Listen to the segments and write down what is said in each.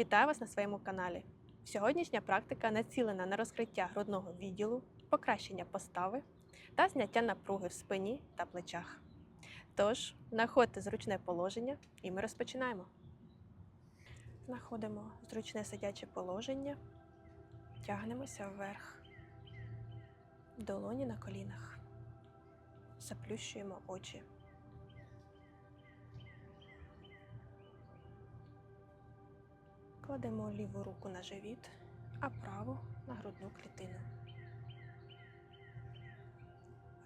Вітаю вас на своєму каналі. Сьогоднішня практика націлена на розкриття грудного відділу, покращення постави та зняття напруги в спині та плечах. Тож, знаходьте зручне положення і ми розпочинаємо. Знаходимо зручне сидяче положення, тягнемося вверх, долоні на колінах, заплющуємо очі. Кладемо ліву руку на живіт, а праву на грудну клітину.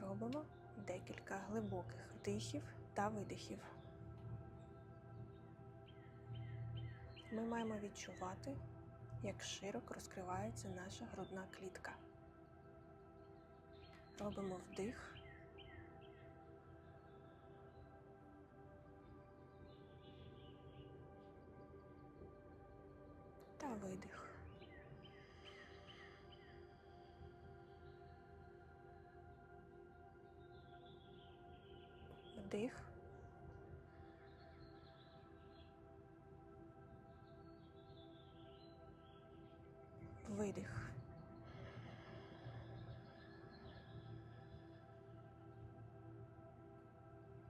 Робимо декілька глибоких вдихів та видихів. Ми маємо відчувати, як широко розкривається наша грудна клітка. Робимо вдих. Та видих. Вдих. Видих.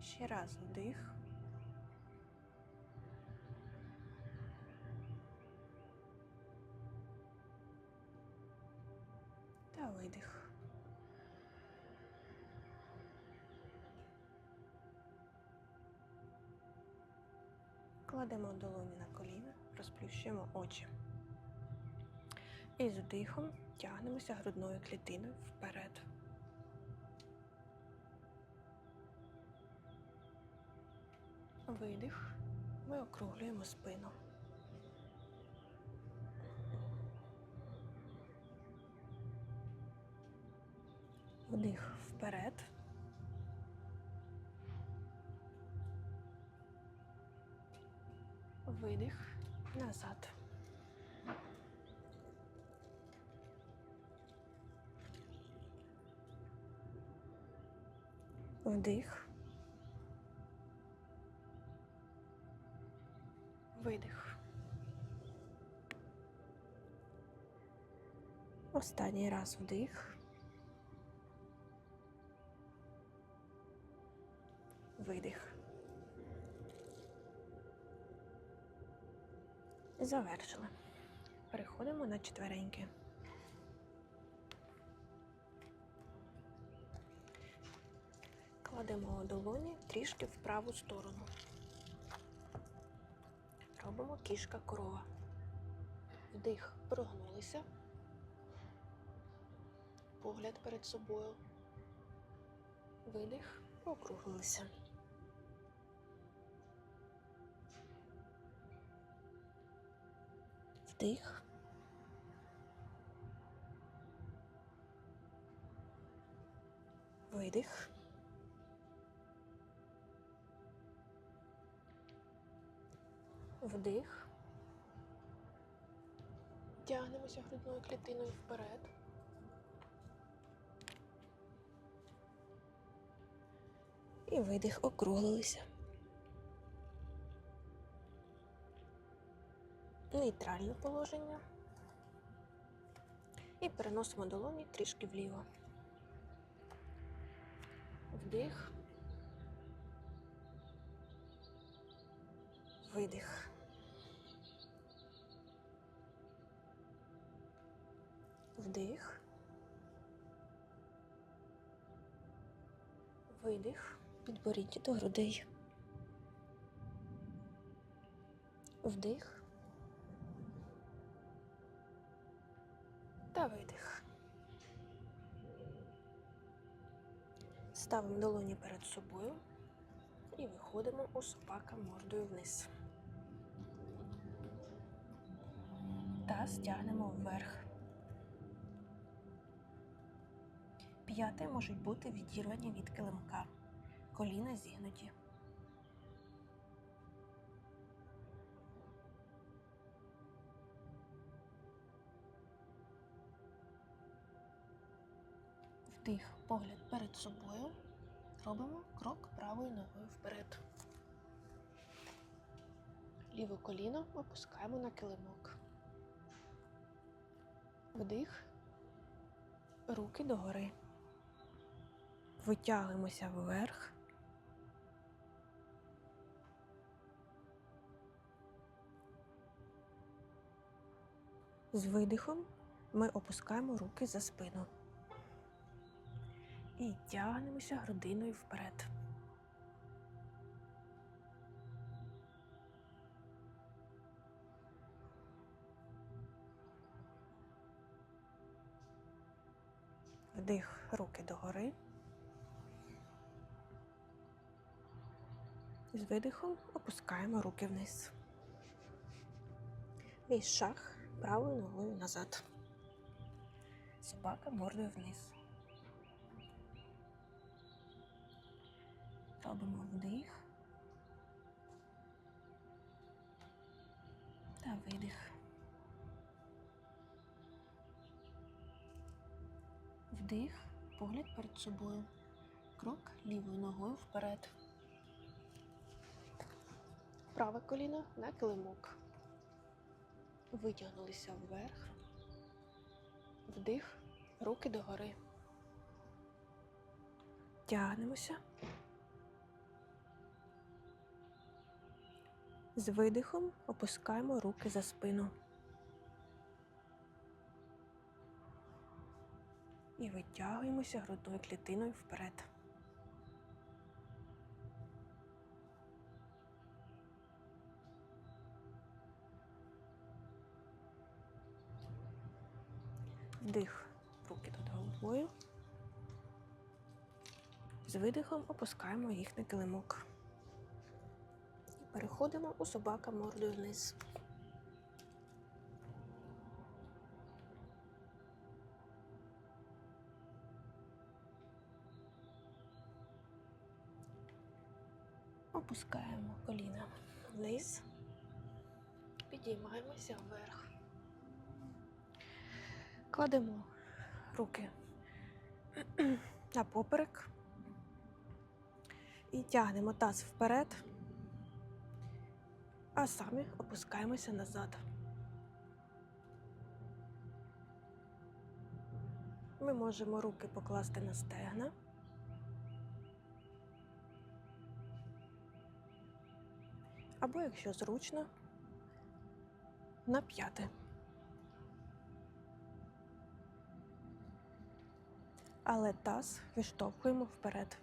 Ще раз вдих. Кладемо долоні на коліна, розплющуємо очі. І з вдихом тягнемося грудною клітиною вперед. Видих. Ми округлюємо спину. Вдих вперед. Видих назад. Вдих. Видих. Останній раз вдих. Завершили. Переходимо на четвереньки. Кладемо долоні трішки в праву сторону. Робимо кішка корова. Вдих, прогнулися. Погляд перед собою. Видих, округлилися. Вдих. Видих. Вдих. Тягнемося грудною клітиною вперед. І видих округлилися. Нейтральне положення. І переносимо долоні трішки вліво. Вдих. Видих. Вдих. Видих. Підборіддя до грудей. Вдих. Ставимо долоні перед собою і виходимо у собака мордою вниз. Та стягнемо вверх. П'яти можуть бути відірвані від килимка. Коліна зігнуті. Вдих, погляд перед собою. Робимо крок правою ногою вперед. Ліве коліно опускаємо на килимок. Вдих. Руки догори. Витягуємося вверх. З видихом ми опускаємо руки за спину і тягнемося грудиною вперед. Вдих руки догори. З видихом опускаємо руки вниз. І шаг правою ногою назад. Собака мордою вниз. Робимо вдих та видих. Вдих, погляд перед собою. Крок лівою ногою вперед. Праве коліно на килимок. Витягнулися вверх. Вдих, руки догори. Тягнемося. З видихом опускаємо руки за спину. І витягуємося грудною клітиною вперед. Вдих, руки над головою. З видихом опускаємо їх на килимок. Переходимо у собака мордою вниз. Опускаємо коліна вниз, підіймаємося вверх. Кладемо руки на поперек і тягнемо таз вперед, а самі опускаємося назад. Ми можемо руки покласти на стегна. Або, якщо зручно, на п'яти. Але таз виштовхуємо вперед.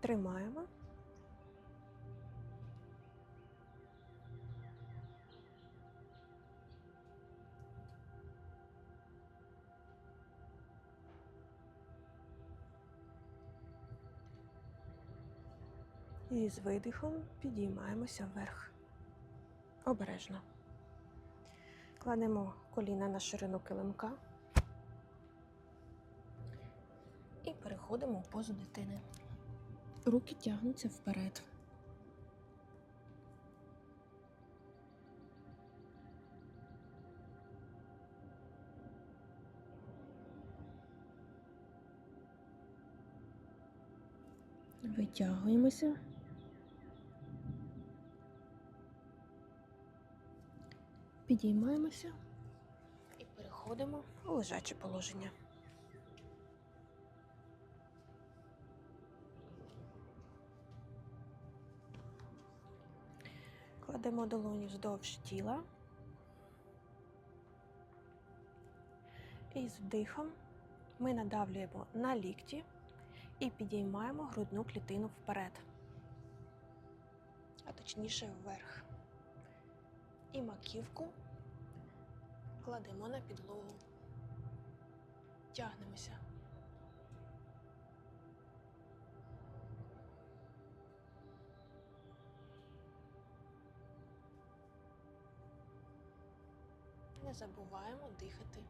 Тримаємо. І з видихом підіймаємося вверх. Обережно. Кладемо коліна на ширину килимка і переходимо в позу дитини. Руки тягнуться вперед. Витягуємося. Підіймаємося і переходимо у лежаче положення. Кладемо долоні вздовж тіла. І з вдихом ми надавлюємо на лікті і підіймаємо грудну клітину вперед, а точніше вверх. І маківку кладемо на підлогу. Тягнемося. Не забуваємо дихати.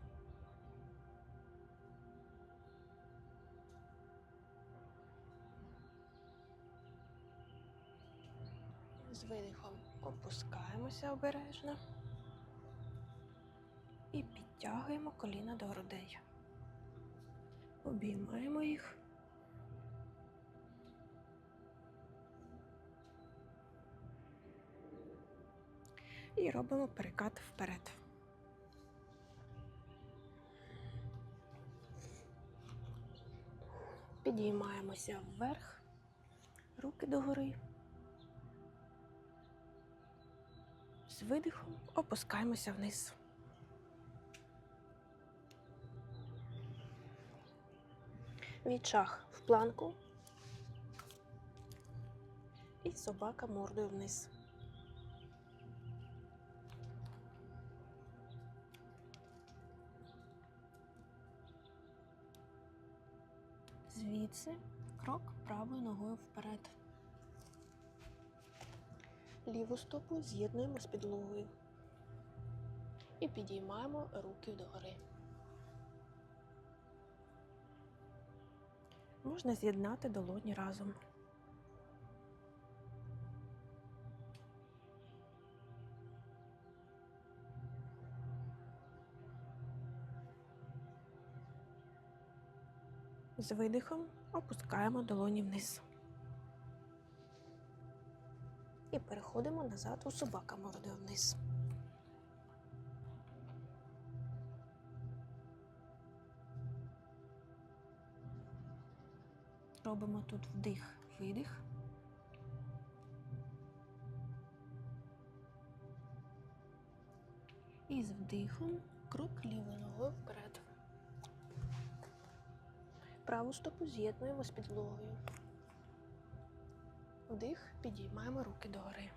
З видихом опускаємося обережно Підтягуємо коліна до грудей. Обіймаємо їх. І робимо перекат вперед. Підіймаємося вверх, руки догори. З видихом опускаємося вниз. Відчах в планку. І собака мордою вниз. Звідси крок правою ногою вперед. Ліву стопу з'єднуємо з підлогою і підіймаємо руки догори. Можна з'єднати долоні разом. З видихом опускаємо долоні вниз. І переходимо назад у собака мордою вниз. Робимо тут вдих, видих. І з вдихом крок лівою ногою вперед. Праву стопу з'єднуємо з підлогою. Вдих, підіймаємо руки догори.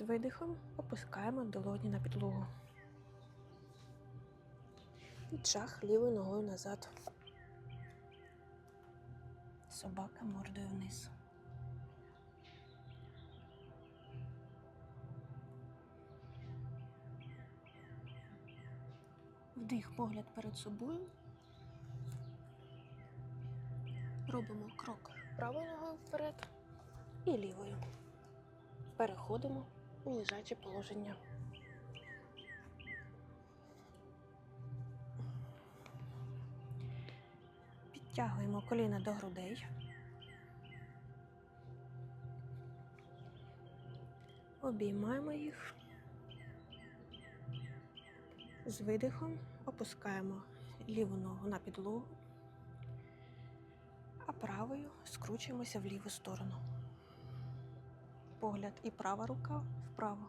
З видихом опускаємо долоні на підлогу. Відшах лівою ногою назад. Собака мордою вниз. Вдих погляд перед собою. Робимо крок правою ногою вперед і лівою. Переходимо у лежаче положення. Підтягуємо коліна до грудей. Обіймаємо їх. З видихом опускаємо ліву ногу на підлогу, а правою скручуємося в ліву сторону. Погляд і права рука вправо.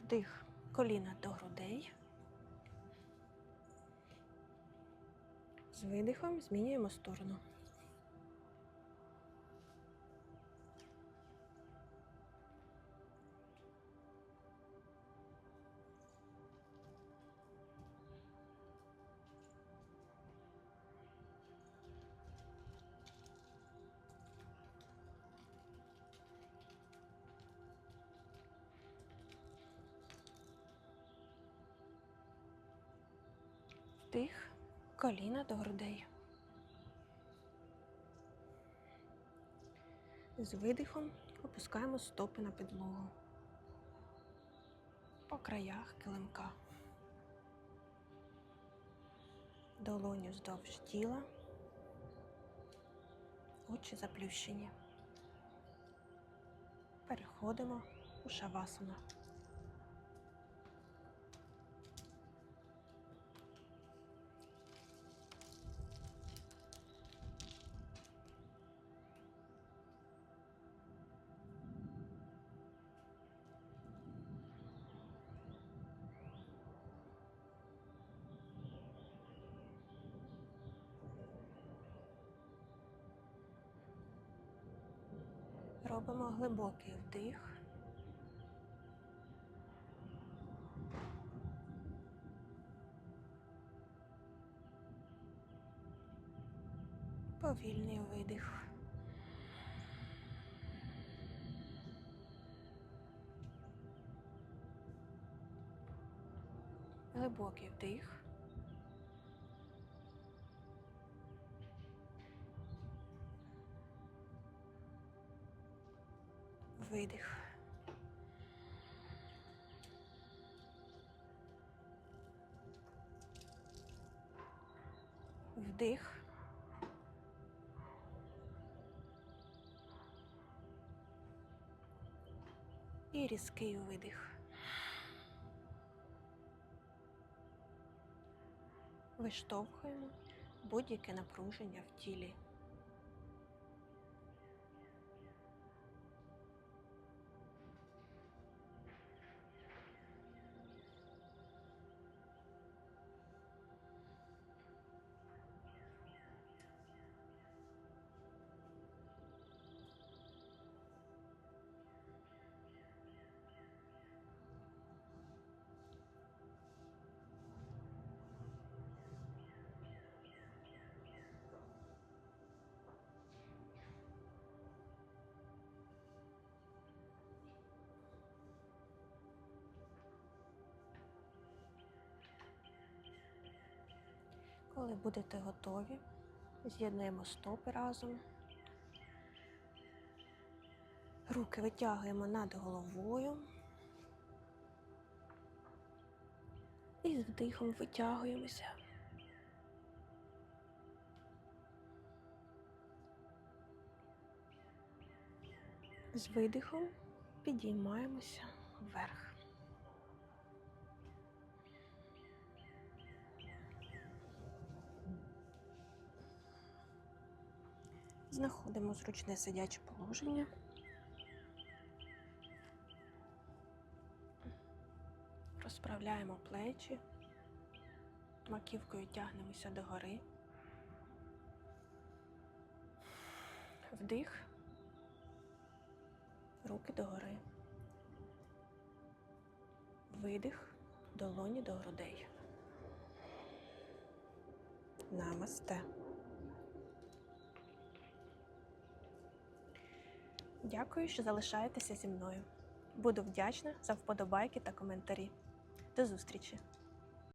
Вдих коліна до грудей. З видихом змінюємо сторону. Вдих, коліна до грудей. З видихом опускаємо стопи на підлогу по краях килимка. Долоню вздовж тіла, очі заплющені. Переходимо у шавасану. робимо глибокий вдих. Повільний видих. Глибокий вдих. Видих. Вдих. І різкий видих. Виштовхуємо будь-яке напруження в тілі. Коли будете готові, з'єднуємо стопи разом. Руки витягуємо над головою. І з вдихом витягуємося. З видихом підіймаємося вверх. Знаходимо зручне сидяче положення. Розправляємо плечі, маківкою тягнемося догори. Вдих, руки догори. Видих, долоні до грудей. Намасте. Дякую, що залишаєтеся зі мною. Буду вдячна за вподобайки та коментарі. До зустрічі!